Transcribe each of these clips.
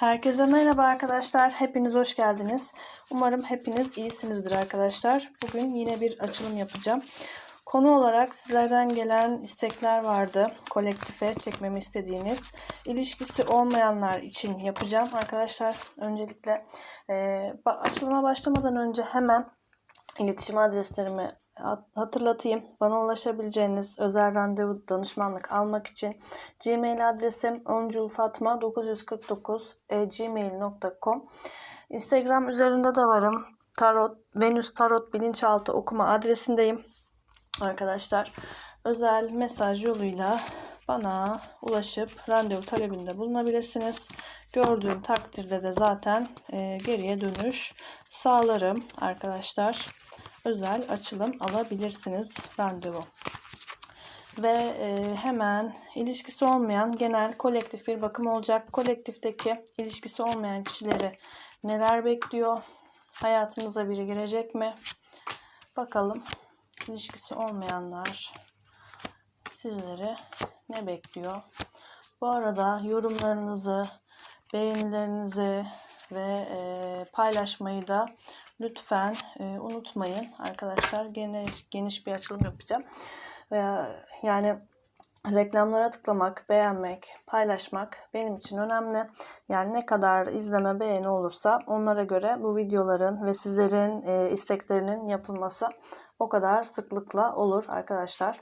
Herkese merhaba arkadaşlar. Hepiniz hoş geldiniz. Umarım hepiniz iyisinizdir arkadaşlar. Bugün yine bir açılım yapacağım. Konu olarak sizlerden gelen istekler vardı. Kolektife çekmemi istediğiniz. ilişkisi olmayanlar için yapacağım. Arkadaşlar öncelikle e, açılıma başlamadan önce hemen iletişim adreslerimi hatırlatayım. Bana ulaşabileceğiniz özel randevu danışmanlık almak için Gmail adresim onculfatma949 gmail.com Instagram üzerinde de varım. Tarot, Venüs Tarot Bilinçaltı okuma adresindeyim. Arkadaşlar özel mesaj yoluyla bana ulaşıp randevu talebinde bulunabilirsiniz. Gördüğüm takdirde de zaten e, geriye dönüş sağlarım arkadaşlar özel açılım alabilirsiniz randevu. Ve e, hemen ilişkisi olmayan genel kolektif bir bakım olacak. Kolektifteki ilişkisi olmayan kişileri neler bekliyor? Hayatınıza biri girecek mi? Bakalım ilişkisi olmayanlar sizleri ne bekliyor? Bu arada yorumlarınızı, beğenilerinizi ve e, paylaşmayı da lütfen e, unutmayın arkadaşlar. Geniş, geniş bir açılım yapacağım. Veya yani reklamlara tıklamak, beğenmek, paylaşmak benim için önemli. Yani ne kadar izleme, beğeni olursa onlara göre bu videoların ve sizlerin e, isteklerinin yapılması o kadar sıklıkla olur arkadaşlar.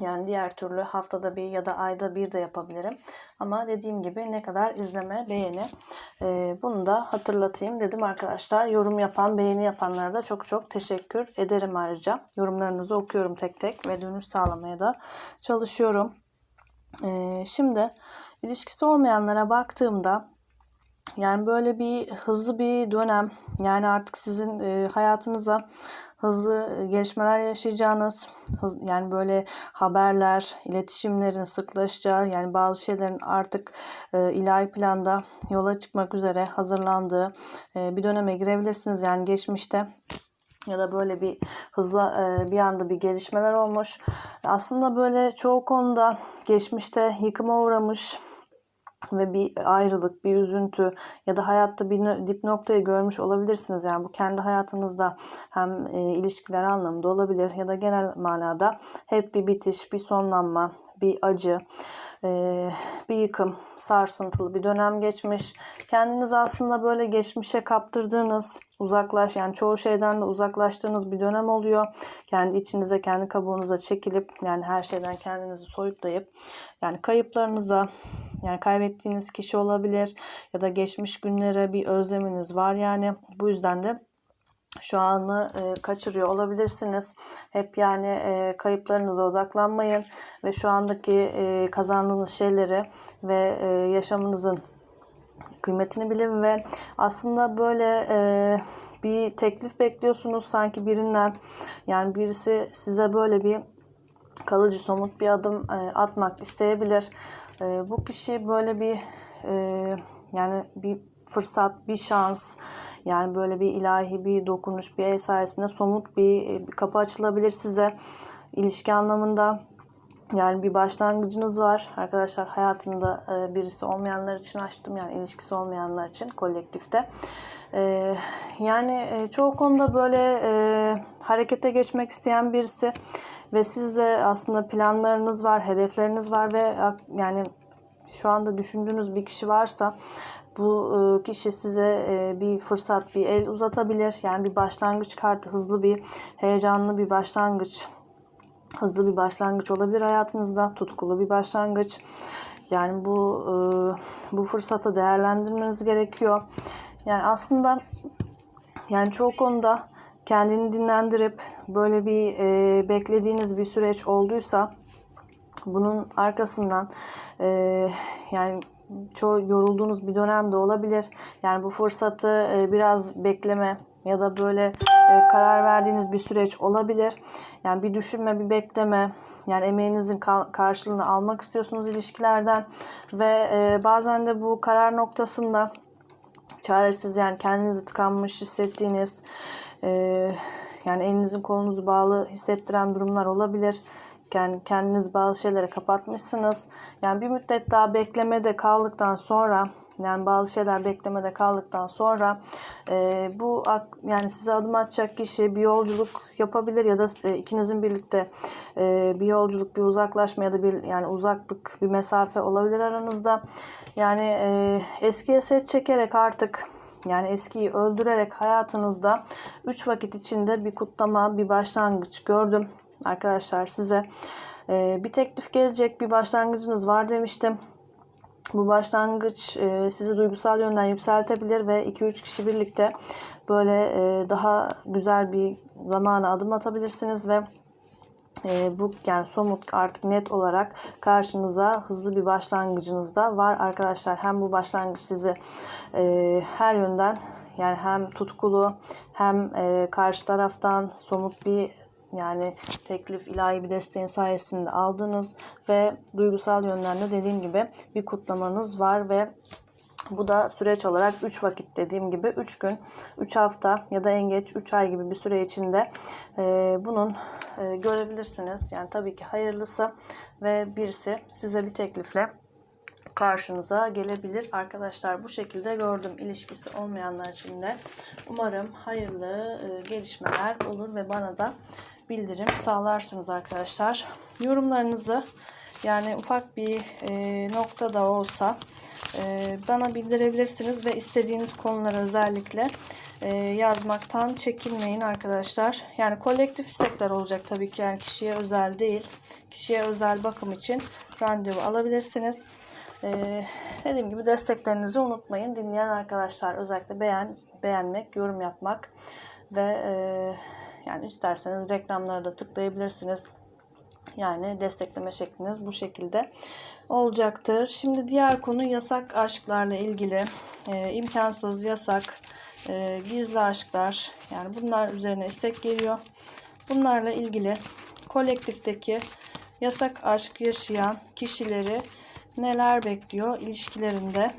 Yani diğer türlü haftada bir ya da ayda bir de yapabilirim. Ama dediğim gibi ne kadar izleme, beğeni e, bunu da hatırlatayım dedim arkadaşlar. Yorum yapan, beğeni yapanlara da çok çok teşekkür ederim ayrıca. Yorumlarınızı okuyorum tek tek ve dönüş sağlamaya da çalışıyorum. E, şimdi ilişkisi olmayanlara baktığımda yani böyle bir hızlı bir dönem yani artık sizin e, hayatınıza hızlı gelişmeler yaşayacağınız, hız, yani böyle haberler, iletişimlerin sıklaşacağı, yani bazı şeylerin artık e, ilahi planda yola çıkmak üzere hazırlandığı e, bir döneme girebilirsiniz. Yani geçmişte ya da böyle bir hızla e, bir anda bir gelişmeler olmuş. Aslında böyle çoğu konuda geçmişte yıkıma uğramış ve bir ayrılık, bir üzüntü ya da hayatta bir dip noktayı görmüş olabilirsiniz. Yani bu kendi hayatınızda hem e, ilişkiler anlamında olabilir ya da genel manada hep bir bitiş, bir sonlanma, bir acı, bir yıkım, sarsıntılı bir dönem geçmiş. Kendiniz aslında böyle geçmişe kaptırdığınız, uzaklaş yani çoğu şeyden de uzaklaştığınız bir dönem oluyor. Kendi içinize, kendi kabuğunuza çekilip yani her şeyden kendinizi soyutlayıp yani kayıplarınıza yani kaybettiğiniz kişi olabilir ya da geçmiş günlere bir özleminiz var yani bu yüzden de şu anı e, kaçırıyor olabilirsiniz. Hep yani e, kayıplarınıza odaklanmayın ve şu andaki e, kazandığınız şeyleri ve e, yaşamınızın kıymetini bilin ve aslında böyle e, bir teklif bekliyorsunuz sanki birinden yani birisi size böyle bir kalıcı somut bir adım e, atmak isteyebilir. E, bu kişi böyle bir e, yani bir fırsat, bir şans yani böyle bir ilahi bir dokunuş, bir el sayesinde somut bir, e, bir kapı açılabilir size ilişki anlamında. Yani bir başlangıcınız var. Arkadaşlar hayatında e, birisi olmayanlar için açtım. Yani ilişkisi olmayanlar için kolektifte. E, yani çoğu konuda böyle harekete geçmek isteyen birisi ve sizde aslında planlarınız var, hedefleriniz var ve yani şu anda düşündüğünüz bir kişi varsa bu e, kişi size e, bir fırsat, bir el uzatabilir. Yani bir başlangıç kartı, hızlı bir, heyecanlı bir başlangıç. Hızlı bir başlangıç olabilir hayatınızda. Tutkulu bir başlangıç. Yani bu e, bu fırsatı değerlendirmeniz gerekiyor. Yani aslında yani çoğu konuda kendini dinlendirip böyle bir e, beklediğiniz bir süreç olduysa bunun arkasından e, yani çoğu yorulduğunuz bir dönemde olabilir. Yani bu fırsatı e, biraz bekleme ya da böyle e, karar verdiğiniz bir süreç olabilir. Yani bir düşünme, bir bekleme. Yani emeğinizin karşılığını almak istiyorsunuz ilişkilerden ve e, bazen de bu karar noktasında çaresiz yani kendinizi tıkanmış hissettiğiniz yani elinizin kolunuzu bağlı hissettiren durumlar olabilir. Yani kendiniz bazı şeylere kapatmışsınız. Yani bir müddet daha beklemede kaldıktan sonra yani bazı şeyler beklemede kaldıktan sonra e, bu yani size adım atacak kişi bir yolculuk yapabilir ya da e, ikinizin birlikte e, bir yolculuk, bir uzaklaşma ya da bir yani uzaklık, bir mesafe olabilir aranızda. Yani e, eskiye set çekerek artık yani eskiyi öldürerek hayatınızda 3 vakit içinde bir kutlama, bir başlangıç gördüm. Arkadaşlar size e, bir teklif gelecek, bir başlangıcınız var demiştim. Bu başlangıç e, sizi duygusal yönden yükseltebilir ve 2-3 kişi birlikte böyle e, daha güzel bir zamana adım atabilirsiniz ve e, bu yani somut artık net olarak karşınıza hızlı bir başlangıcınız da var arkadaşlar. Hem bu başlangıç sizi e, her yönden yani hem tutkulu hem e, karşı taraftan somut bir yani teklif ilahi bir desteğin sayesinde aldınız ve duygusal yönden de dediğim gibi bir kutlamanız var ve bu da süreç olarak 3 vakit dediğim gibi 3 gün, 3 hafta ya da en geç 3 ay gibi bir süre içinde e, bunun e, görebilirsiniz. Yani tabii ki hayırlısı ve birisi size bir teklifle karşınıza gelebilir. Arkadaşlar bu şekilde gördüm ilişkisi olmayanlar için de. Umarım hayırlı e, gelişmeler olur ve bana da bildirim sağlarsınız arkadaşlar. Yorumlarınızı yani ufak bir e, nokta da olsa e, bana bildirebilirsiniz ve istediğiniz konuları özellikle e, yazmaktan çekinmeyin arkadaşlar. Yani kolektif istekler olacak tabii ki yani kişiye özel değil. Kişiye özel bakım için randevu alabilirsiniz. Ee, dediğim gibi desteklerinizi unutmayın. Dinleyen arkadaşlar özellikle beğen beğenmek, yorum yapmak ve e, yani isterseniz reklamlara da tıklayabilirsiniz. Yani destekleme şekliniz bu şekilde olacaktır. Şimdi diğer konu yasak aşklarla ilgili. E, imkansız, yasak, e, gizli aşklar. Yani bunlar üzerine istek geliyor. Bunlarla ilgili kolektifteki yasak aşk yaşayan kişileri neler bekliyor ilişkilerinde?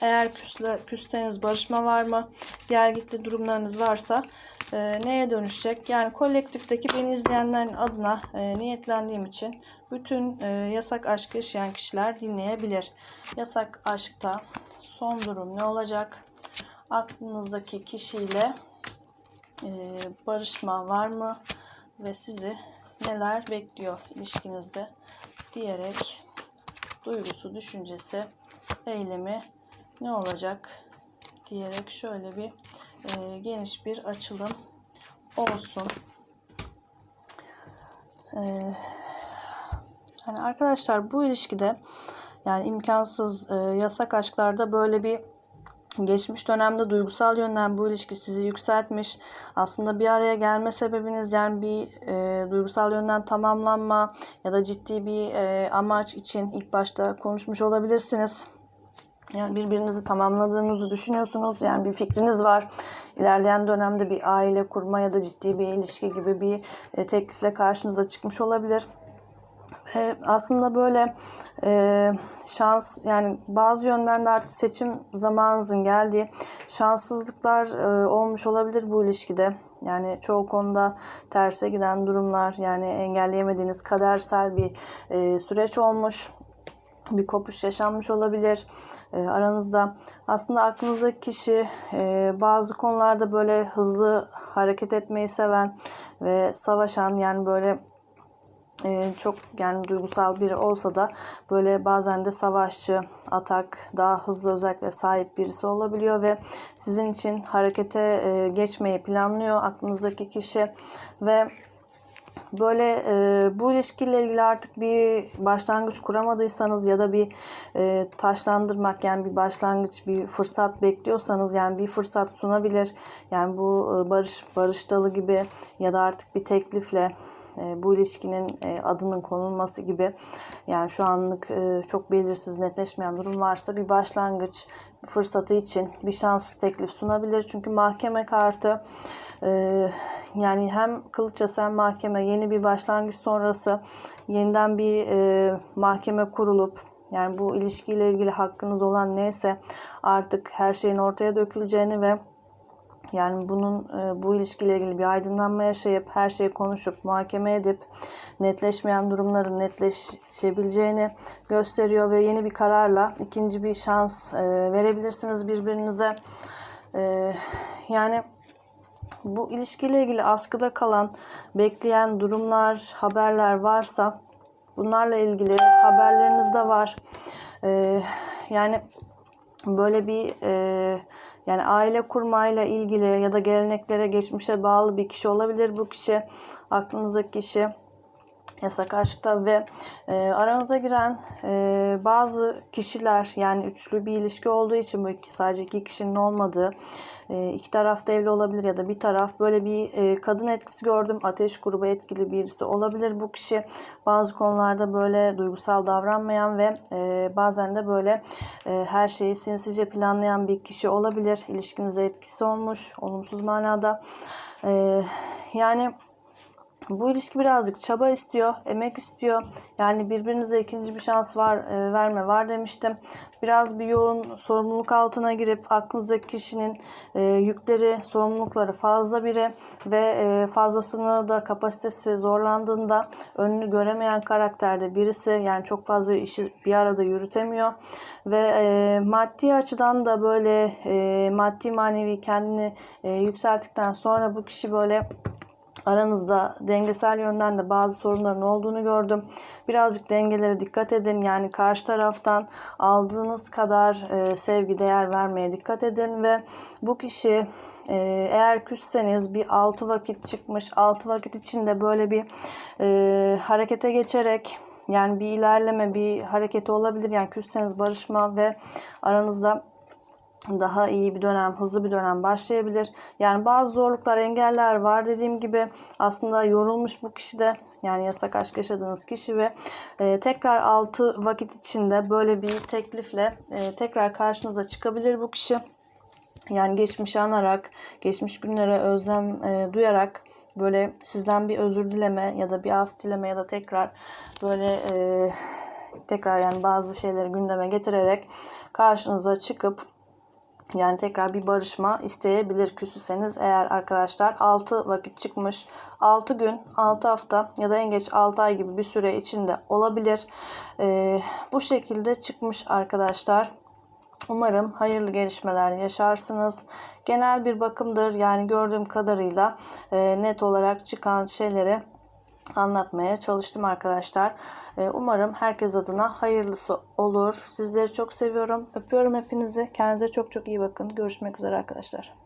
Eğer küsle, küsseniz barışma var mı? Gelgitli durumlarınız varsa e, neye dönüşecek? Yani kolektifteki beni izleyenlerin adına e, niyetlendiğim için bütün e, yasak aşk yaşayan kişiler dinleyebilir. Yasak aşkta son durum ne olacak? Aklınızdaki kişiyle e, barışma var mı? Ve sizi neler bekliyor ilişkinizde diyerek duygusu, düşüncesi, eylemi ne olacak diyerek şöyle bir e, geniş bir açılım olsun. E, yani arkadaşlar bu ilişkide yani imkansız e, yasak aşklarda böyle bir Geçmiş dönemde duygusal yönden bu ilişki sizi yükseltmiş. Aslında bir araya gelme sebebiniz yani bir e, duygusal yönden tamamlanma ya da ciddi bir e, amaç için ilk başta konuşmuş olabilirsiniz. Yani birbirinizi tamamladığınızı düşünüyorsunuz. Yani bir fikriniz var. İlerleyen dönemde bir aile kurma ya da ciddi bir ilişki gibi bir e, teklifle karşınıza çıkmış olabilir. Ve aslında böyle e, şans yani bazı yönden de artık seçim zamanınızın geldiği şanssızlıklar e, olmuş olabilir bu ilişkide. Yani çoğu konuda terse giden durumlar yani engelleyemediğiniz kadersel bir e, süreç olmuş bir kopuş yaşanmış olabilir e, aranızda. Aslında aklınızdaki kişi e, bazı konularda böyle hızlı hareket etmeyi seven ve savaşan yani böyle e, çok yani duygusal biri olsa da böyle bazen de savaşçı, atak, daha hızlı özellikle sahip birisi olabiliyor ve sizin için harekete e, geçmeyi planlıyor aklınızdaki kişi ve böyle e, bu ilişkiyle ilgili artık bir başlangıç kuramadıysanız ya da bir e, taşlandırmak yani bir başlangıç bir fırsat bekliyorsanız yani bir fırsat sunabilir. Yani bu e, barış barış dalı gibi ya da artık bir teklifle e, bu ilişkinin e, adının konulması gibi yani şu anlık e, çok belirsiz netleşmeyen durum varsa bir başlangıç fırsatı için bir şans teklif sunabilir. Çünkü mahkeme kartı yani hem kılıçası hem mahkeme yeni bir başlangıç sonrası yeniden bir mahkeme kurulup yani bu ilişkiyle ilgili hakkınız olan neyse artık her şeyin ortaya döküleceğini ve Yani bunun e, bu ilişkiyle ilgili bir aydınlanma yaşayıp her şeyi konuşup muhakeme edip netleşmeyen durumların netleşebileceğini gösteriyor ve yeni bir kararla ikinci bir şans e, verebilirsiniz birbirinize. E, yani bu ilişkiyle ilgili askıda kalan, bekleyen durumlar, haberler varsa bunlarla ilgili haberleriniz de var. Yani böyle bir e, yani aile kurmayla ilgili ya da geleneklere, geçmişe bağlı bir kişi olabilir bu kişi. Aklınızdaki kişi yasak aşkta ve e, aranıza giren e, bazı kişiler yani üçlü bir ilişki olduğu için bu iki, sadece iki kişinin olmadığı e, iki taraf evli olabilir ya da bir taraf böyle bir e, kadın etkisi gördüm ateş grubu etkili birisi olabilir bu kişi. Bazı konularda böyle duygusal davranmayan ve e, bazen de böyle e, her şeyi sinsice planlayan bir kişi olabilir. İlişkinize etkisi olmuş olumsuz manada. E, yani bu ilişki birazcık çaba istiyor, emek istiyor. Yani birbirinize ikinci bir şans var, e, verme var demiştim. Biraz bir yoğun sorumluluk altına girip aklınızdaki kişinin e, yükleri, sorumlulukları fazla biri ve e, fazlasını da kapasitesi zorlandığında önünü göremeyen karakterde birisi. Yani çok fazla işi bir arada yürütemiyor ve e, maddi açıdan da böyle e, maddi manevi kendini e, yükselttikten sonra bu kişi böyle aranızda dengesel yönden de bazı sorunların olduğunu gördüm. Birazcık dengelere dikkat edin. Yani karşı taraftan aldığınız kadar e, sevgi, değer vermeye dikkat edin ve bu kişi e, eğer küsseniz bir altı vakit çıkmış. Altı vakit içinde böyle bir e, harekete geçerek yani bir ilerleme, bir hareketi olabilir. Yani küsseniz barışma ve aranızda daha iyi bir dönem, hızlı bir dönem başlayabilir. Yani bazı zorluklar, engeller var dediğim gibi aslında yorulmuş bu kişi de yani yasak aşk yaşadığınız kişi ve e, tekrar 6 vakit içinde böyle bir teklifle e, tekrar karşınıza çıkabilir bu kişi. Yani geçmişi anarak, geçmiş günlere özlem e, duyarak böyle sizden bir özür dileme ya da bir af dileme ya da tekrar böyle e, tekrar yani bazı şeyleri gündeme getirerek karşınıza çıkıp yani tekrar bir barışma isteyebilir küsüseniz eğer arkadaşlar 6 vakit çıkmış 6 gün 6 hafta ya da en geç 6 ay gibi bir süre içinde olabilir. Ee, bu şekilde çıkmış arkadaşlar. Umarım hayırlı gelişmeler yaşarsınız. Genel bir bakımdır. Yani gördüğüm kadarıyla e, net olarak çıkan şeyleri anlatmaya çalıştım arkadaşlar. Ee, umarım herkes adına hayırlısı olur. Sizleri çok seviyorum. Öpüyorum hepinizi. Kendinize çok çok iyi bakın. Görüşmek üzere arkadaşlar.